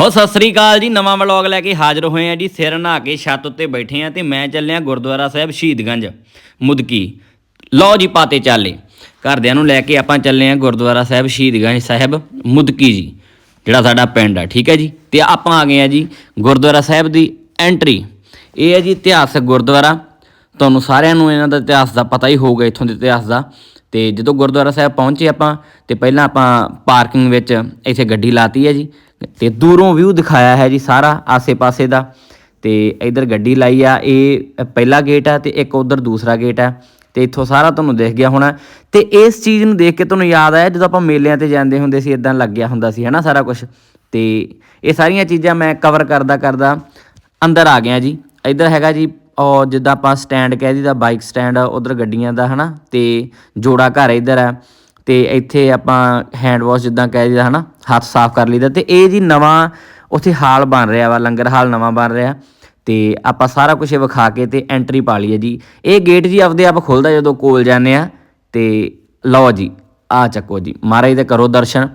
ਹੋ, ਸਤਿ ਸ੍ਰੀ ਅਕਾਲ ਜੀ। ਨਵਾਂ ਵਲੌਗ ਲੈ ਕੇ ਹਾਜ਼ਰ ਹੋਏ ਆ ਜੀ। ਸਿਰ ਨਹਾ ਕੇ ਛੱਤ ਉੱਤੇ ਬੈਠੇ ਆ ਤੇ ਮੈਂ ਚੱਲਿਆ ਗੁਰਦੁਆਰਾ ਸਾਹਿਬ ਸ਼ਹੀਦਗੰਜ, ਮੁਦਕੀ। ਲਓ ਜੀ, ਪਾਤੇ ਚਾਲੇ। ਘਰਦਿਆਂ ਨੂੰ ਲੈ ਕੇ ਆਪਾਂ ਚੱਲੇ ਆ ਗੁਰਦੁਆਰਾ ਸਾਹਿਬ ਸ਼ਹੀਦਗੰਜ ਸਾਹਿਬ, ਮੁਦਕੀ ਜੀ, ਜਿਹੜਾ ਸਾਡਾ ਪਿੰਡ ਆ। ਠੀਕ ਹੈ ਜੀ? ਤੇ ਆਪਾਂ ਆ ਗਏ ਆ ਜੀ ਗੁਰਦੁਆਰਾ ਸਾਹਿਬ ਦੀ ਐਂਟਰੀ। ਇਹ ਹੈ ਜੀ ਇਤਿਹਾਸਕ ਗੁਰਦੁਆਰਾ। ਤੁਹਾਨੂੰ ਸਾਰਿਆਂ ਨੂੰ ਇਹਨਾਂ ਦਾ ਇਤਿਹਾਸ ਦਾ ਪਤਾ ਹੀ ਹੋਊਗਾ, ਇੱਥੋਂ ਦੇ ਇਤਿਹਾਸ ਦਾ। ਤੇ ਜਦੋਂ ਗੁਰਦੁਆਰਾ ਸਾਹਿਬ ਪਹੁੰਚੇ ਆਪਾਂ, ਤੇ ਪਹਿਲਾਂ ਆਪਾਂ ਪਾਰਕਿੰਗ ਵਿੱਚ ਇੱਥੇ ਗੱਡੀ ਲਾਤੀ ਹੈ ਜੀ, ਤੇ ਦੂਰੋਂ ਵਿਊ ਦਿਖਾਇਆ ਹੈ ਜੀ ਸਾਰਾ ਆਸੇ-ਪਾਸੇ ਦਾ। ਤੇ ਇਧਰ ਗੱਡੀ ਲਾਈ ਆ, ਇਹ ਪਹਿਲਾ ਗੇਟ ਆ ਤੇ ਇੱਕ ਉਧਰ ਦੂਸਰਾ ਗੇਟ ਆ, ਤੇ ਇੱਥੋਂ ਸਾਰਾ ਤੁਹਾਨੂੰ ਦਿਖ ਗਿਆ ਹੋਣਾ। ਤੇ ਇਸ ਚੀਜ਼ ਨੂੰ ਦੇਖ ਕੇ ਤੁਹਾਨੂੰ ਯਾਦ ਆਇਆ ਜਦੋਂ ਆਪਾਂ ਮੇਲਿਆਂ ਤੇ ਜਾਂਦੇ ਹੁੰਦੇ ਸੀ ਇਦਾਂ ਲੱਗਿਆ ਹੁੰਦਾ ਸੀ, ਹਨਾ ਸਾਰਾ ਕੁਝ ਤੇ ਇਹ ਸਾਰੀਆਂ ਚੀਜ਼ਾਂ ਮੈਂ ਕਵਰ ਕਰਦਾ ਕਰਦਾ ਅੰਦਰ ਆ ਗਿਆ ਜੀ। ਇੱਧਰ ਹੈਗਾ ਜੀ ਉਹ ਜਿੱਦਾਂ ਆਪਾਂ ਸਟੈਂਡ ਕਹਿ ਦਈਦਾ ਬਾਈਕ ਸਟੈਂਡ ਉਧਰ ਗੱਡੀਆਂ ਦਾ, ਹਨਾ? ਤੇ ਜੋੜਾ ਘਰ ਇੱਧਰ ਆ, ਤੇ ਇੱਥੇ ਆਪਾਂ ਹੈਂਡ ਵਾਸ਼ ਜਿੱਦਾਂ ਕਹਿ ਦੀਦਾ ਹਨਾ? ਹੱਥ ਸਾਫ਼ ਕਰ ਲਈਦਾ, ਤੇ ਇਹ ਜੀ ਨਵਾਂ ਉੱਥੇ ਹਾਲ ਬਣ ਰਿਹਾ ਵਾ, ਲੰਗਰ ਹਾਲ ਨਵਾਂ ਬਣ ਰਿਹਾ। ਤੇ ਆਪਾਂ ਸਾਰਾ ਕੁਝ ਵਿਖਾ ਕੇ ਤੇ ਐਂਟਰੀ ਪਾ ਲਈ ਹੈ ਜੀ। ਇਹ ਗੇਟ ਜੀ ਆਪਦੇ ਆਪ ਖੁੱਲਦਾ ਜਦੋਂ ਕੋਲ ਜਾਂਦੇ ਆ, ਤੇ ਲਓ ਜੀ, ਆ ਚੱਕੋ ਜੀ। ਮਹਾਰਾਜ ਦੇ ਕਰੋ ਦਰਸ਼ਨ,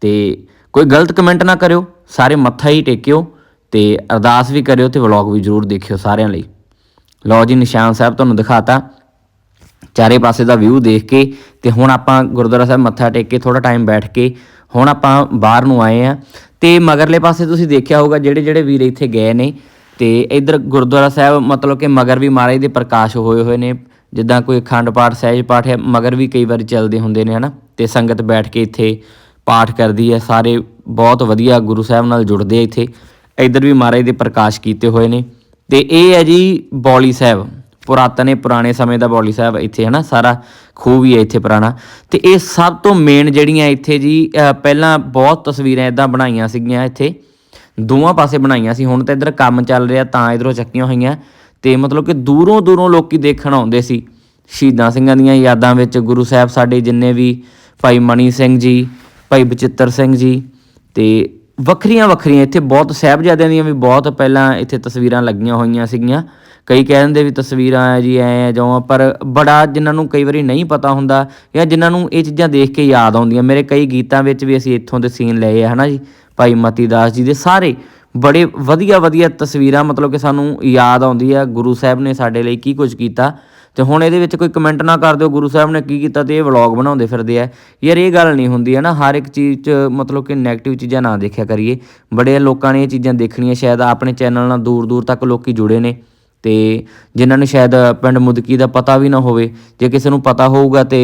ਤੇ ਕੋਈ ਗਲਤ ਕਮੈਂਟ ਨਾ ਕਰਿਓ, ਸਾਰੇ ਮੱਥਾ ਹੀ ਟੇਕਿਓ, ਤੇ ਅਰਦਾਸ ਵੀ ਕਰਿਓ ਤੇ ਵਲੌਗ ਵੀ ਜ਼ਰੂਰ ਦੇਖਿਓ ਸਾਰਿਆਂ ਲਈ। ਲਓ ਜੀ, ਨਿਸ਼ਾਨ ਸਾਹਿਬ ਤੁਹਾਨੂੰ ਦਿਖਾਤਾ। ਚਾਰੇ ਪਾਸੇ ਦਾ ਵਿਊ ਦੇਖ ਕੇ ਤੇ ਹੁਣ ਆਪਾਂ ਗੁਰਦੁਆਰਾ ਸਾਹਿਬ ਮੱਥਾ ਟੇਕ ਕੇ ਥੋੜਾ ਟਾਈਮ ਬੈਠ ਕੇ ਹੁਣ ਆਪਾਂ ਬਾਹਰ ਨੂੰ ਆਏ ਆ ਤੇ ਮਗਰਲੇ ਪਾਸੇ ਤੁਸੀਂ ਦੇਖਿਆ ਹੋਊਗਾ ਜਿਹੜੇ ਜਿਹੜੇ ਵੀਰ ਇੱਥੇ ਗਏ ਨੇ ਤੇ ਇੱਧਰ ਗੁਰਦੁਆਰਾ ਸਾਹਿਬ ਮਤਲਬ ਕਿ ਮਗਰ ਵੀ ਮਹਾਰਾਜ ਦੇ ਪ੍ਰਕਾਸ਼ ਹੋਏ ਹੋਏ ਨੇ। ਜਿੱਦਾਂ ਕੋਈ ਅਖੰਡ ਪਾਠ, ਸਹਿਜ ਪਾਠ ਹੈ, ਮਗਰ ਵੀ ਕਈ ਵਾਰ ਚੱਲਦੇ ਹੁੰਦੇ ਨੇ, ਹਨਾ? ਤੇ ਸੰਗਤ ਬੈਠ ਕੇ ਇੱਥੇ ਪਾਠ ਕਰਦੀ ਹੈ। ਸਾਰੇ ਬਹੁਤ ਵਧੀਆ ਗੁਰੂ ਸਾਹਿਬ ਨਾਲ ਜੁੜਦੇ ਆ ਇੱਥੇ। ਇੱਧਰ ਵੀ ਮਹਾਰਾਜ ਦੇ ਪ੍ਰਕਾਸ਼ ਕੀਤੇ ਹੋਏ ਨੇ। ਤੇ ਇਹ ਹੈ ਜੀ ਬੌਲੀ ਸਾਹਿਬ। ਪੁਰਾਤਨੇ ਪੁਰਾਣੇ ਸਮੇਂ ਦਾ ਬੌਲੀ ਸਾਹਿਬ ਇੱਥੇ ਹੈ ਨਾ ਸਾਰਾ ਖੂਹ ਵੀ ਹੈ ਇੱਥੇ ਪੁਰਾਣਾ। ਤੇ ਇਹ ਸਭ ਤੋਂ ਮੇਨ ਜਿਹੜੀਆਂ ਇੱਥੇ ਜੀ ਪਹਿਲਾਂ ਬਹੁਤ ਤਸਵੀਰਾਂ ਇਦਾਂ ਬਣਾਈਆਂ ਸੀਗੀਆਂ ਇੱਥੇ। ਦੋਵਾਂ ਪਾਸੇ ਬਣਾਈਆਂ ਸੀ, ਹੁਣ ਤਾਂ ਇੱਧਰ ਕੰਮ ਚੱਲ ਰਿਹਾ ਤਾਂ ਇਧਰੋਂ ਚੱਕੀਆਂ ਹੋਈਆਂ। ਤੇ ਮਤਲਬ ਕਿ ਦੂਰੋਂ ਦੂਰੋਂ ਲੋਕੀ ਦੇਖਣ ਆਉਂਦੇ ਸੀ। ਸ਼ਹੀਦਾਂ ਸਿੰਘਾਂ ਦੀਆਂ ਯਾਦਾਂ ਵਿੱਚ ਗੁਰੂ ਸਾਹਿਬ ਸਾਡੇ ਜਿੰਨੇ ਵੀ ਭਾਈ ਮਣੀ ਸਿੰਘ ਜੀ, ਭਾਈ ਬਚਿੱਤਰ ਸਿੰਘ ਜੀ ਤੇ ਵੱਖਰੀਆਂ ਵੱਖਰੀਆਂ, ਇੱਥੇ ਬਹੁਤ ਸਾਹਿਬਜ਼ਾਦਿਆਂ ਦੀਆਂ ਵੀ ਬਹੁਤ ਪਹਿਲਾਂ ਇੱਥੇ ਤਸਵੀਰਾਂ ਲੱਗੀਆਂ ਹੋਈਆਂ ਸੀਗੀਆਂ। ਕਈ ਕਹਿ ਦਿੰਦੇ ਵੀ ਤਸਵੀਰਾਂ ਆ ਜੀ, ਐ ਆ ਜਿਉਂ ਪਰ ਬੜਾ ਜਿਨ੍ਹਾਂ ਨੂੰ ਕਈ ਵਾਰੀ ਨਹੀਂ ਪਤਾ ਹੁੰਦਾ ਜਾਂ ਜਿਨ੍ਹਾਂ ਨੂੰ ਇਹ ਚੀਜ਼ਾਂ ਦੇਖ ਕੇ ਯਾਦ ਆਉਂਦੀਆਂ। ਮੇਰੇ ਕਈ ਗੀਤਾਂ ਵਿੱਚ ਵੀ ਅਸੀਂ ਇੱਥੋਂ ਦੇ ਸੀਨ ਲਏ ਆ, ਹਨਾ ਜੀ? ਭਾਈ ਮਤੀ ਦਾਸ ਜੀ ਦੇ ਸਾਰੇ। ਬੜੇ ਵਧੀਆ ਵਧੀਆ ਤਸਵੀਰਾਂ, ਮਤਲਬ ਕਿ ਸਾਨੂੰ ਯਾਦ ਆਉਂਦੀ ਆ ਗੁਰੂ ਸਾਹਿਬ ਨੇ ਸਾਡੇ ਲਈ ਕੀ ਕੁਝ ਕੀਤਾ। ਤੇ ਹੁਣ ਇਹਦੇ ਵਿੱਚ ਕੋਈ ਕਮੈਂਟ ਨਾ ਕਰ ਦਿਓ, ਗੁਰੂ ਸਾਹਿਬ ਨੇ ਕੀ ਕੀਤਾ ਤੇ ਇਹ ਵਲੌਗ ਬਣਾਉਂਦੇ ਫਿਰਦੇ ਆ। ਯਾਰ, ਇਹ ਗੱਲ ਨਹੀਂ ਹੁੰਦੀ ਹੈ ਨਾ, ਹਰ ਇੱਕ ਚੀਜ਼ 'ਚ ਮਤਲਬ ਕਿ ਨੈਗੇਟਿਵ ਚੀਜ਼ਾਂ ਨਾ ਦੇਖਿਆ ਕਰੀਏ। ਬੜੇ ਲੋਕਾਂ ਨੇ ਇਹ ਚੀਜ਼ਾਂ ਦੇਖਣੀਆਂ, ਸ਼ਾਇਦ ਆਪਣੇ ਚੈਨਲ ਨਾਲ ਦੂਰ ਦੂਰ ਤੱਕ ਲੋਕੀ ਜੁੜੇ ਨੇ। ਤੇ ਜਿਨ੍ਹਾਂ ਨੂੰ ਸ਼ਾਇਦ ਪਿੰਡ ਮੁਦਕੀ ਦਾ ਪਤਾ ਵੀ ਨਾ ਹੋਵੇ, ਜੇ ਕਿਸੇ ਨੂੰ ਪਤਾ ਹੋਊਗਾ ਤੇ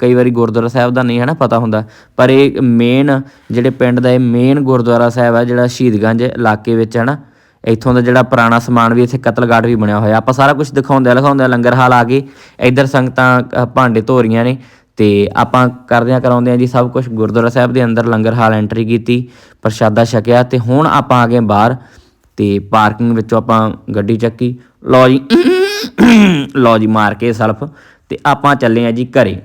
ਕਈ ਵਾਰੀ ਗੁਰਦੁਆਰਾ ਸਾਹਿਬ ਦਾ ਨਹੀਂ ਹੈ ਨਾ ਪਤਾ ਹੁੰਦਾ, ਪਰ ਇਹ ਮੇਨ ਜਿਹੜੇ ਪਿੰਡ ਦਾ ਇਹ ਮੇਨ ਗੁਰਦੁਆਰਾ ਸਾਹਿਬ ਹੈ ਜਿਹੜਾ ਸ਼ਹੀਦਗੰਜ ਇਲਾਕੇ ਵਿੱਚ ਹੈ ਨਾ, ਇੱਥੋਂ ਦਾ ਜਿਹੜਾ ਪੁਰਾਣਾ ਸਮਾਨ ਵੀ ਇੱਥੇ ਕਤਲਗਾਟ ਵੀ ਬਣਿਆ ਹੋਇਆ। ਆਪਾਂ ਸਾਰਾ ਕੁਝ ਦਿਖਾਉਂਦੇ ਆ, ਲਿਖਾਉਂਦੇ ਲੰਗਰ ਹਾਲ ਆ ਗਏ, ਇੱਧਰ ਸੰਗਤਾਂ ਭਾਂਡੇ ਧੋ ਰਹੀਆਂ ਨੇ, ਤੇ ਆਪਾਂ ਕਰਦਿਆਂ ਕਰਾਉਂਦੇ ਆ ਜੀ ਸਭ ਕੁਝ ਗੁਰਦੁਆਰਾ ਸਾਹਿਬ ਦੇ ਅੰਦਰ ਲੰਗਰ ਹਾਲ ਐਂਟਰੀ ਕੀਤੀ, ਪ੍ਰਸ਼ਾਦਾ ਛਕਿਆ, ਤੇ ਹੁਣ ਆਪਾਂ ਆ ਗਏ ਬਾਹਰ। ਤੇ ਪਾਰਕਿੰਗ ਵਿੱਚੋਂ ਆਪਾਂ ਗੱਡੀ ਚੱਕੀ। ਲਓ ਜੀ ਲਓ ਜੀ ਮਾਰ ਕੇ ਸਲਫ ਤੇ ਆਪਾਂ ਚੱਲੇ ਆ ਜੀ ਘਰੇ।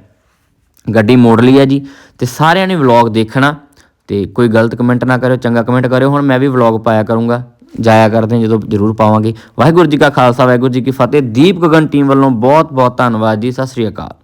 ਗੱਡੀ ਮੋੜ ਲਈ ਹੈ ਜੀ ਤੇ ਸਾਰਿਆਂ ਨੇ ਵਲੌਗ ਦੇਖਣਾ ਤੇ ਕੋਈ ਗਲਤ ਕਮੈਂਟ ਨਾ ਕਰਿਓ, ਚੰਗਾ ਕਮੈਂਟ ਕਰਿਓ। ਹੁਣ ਮੈਂ ਵੀ ਵਲੌਗ ਪਾਇਆ ਕਰੂੰਗਾ। ਜਾਇਆ ਕਰਦੇ ਹਾਂ, ਜਦੋਂ ਜ਼ਰੂਰ ਪਾਵਾਂਗੇ। ਵਾਹਿਗੁਰੂ ਜੀ ਕਾ ਖਾਲਸਾ, ਵਾਹਿਗੁਰੂ ਜੀ ਕੀ ਫਤਿਹ। ਦੀਪ ਗਗਨ ਟੀਮ ਵੱਲੋਂ ਬਹੁਤ ਬਹੁਤ ਧੰਨਵਾਦ ਜੀ। ਸਤਿ ਸ੍ਰੀ ਅਕਾਲ।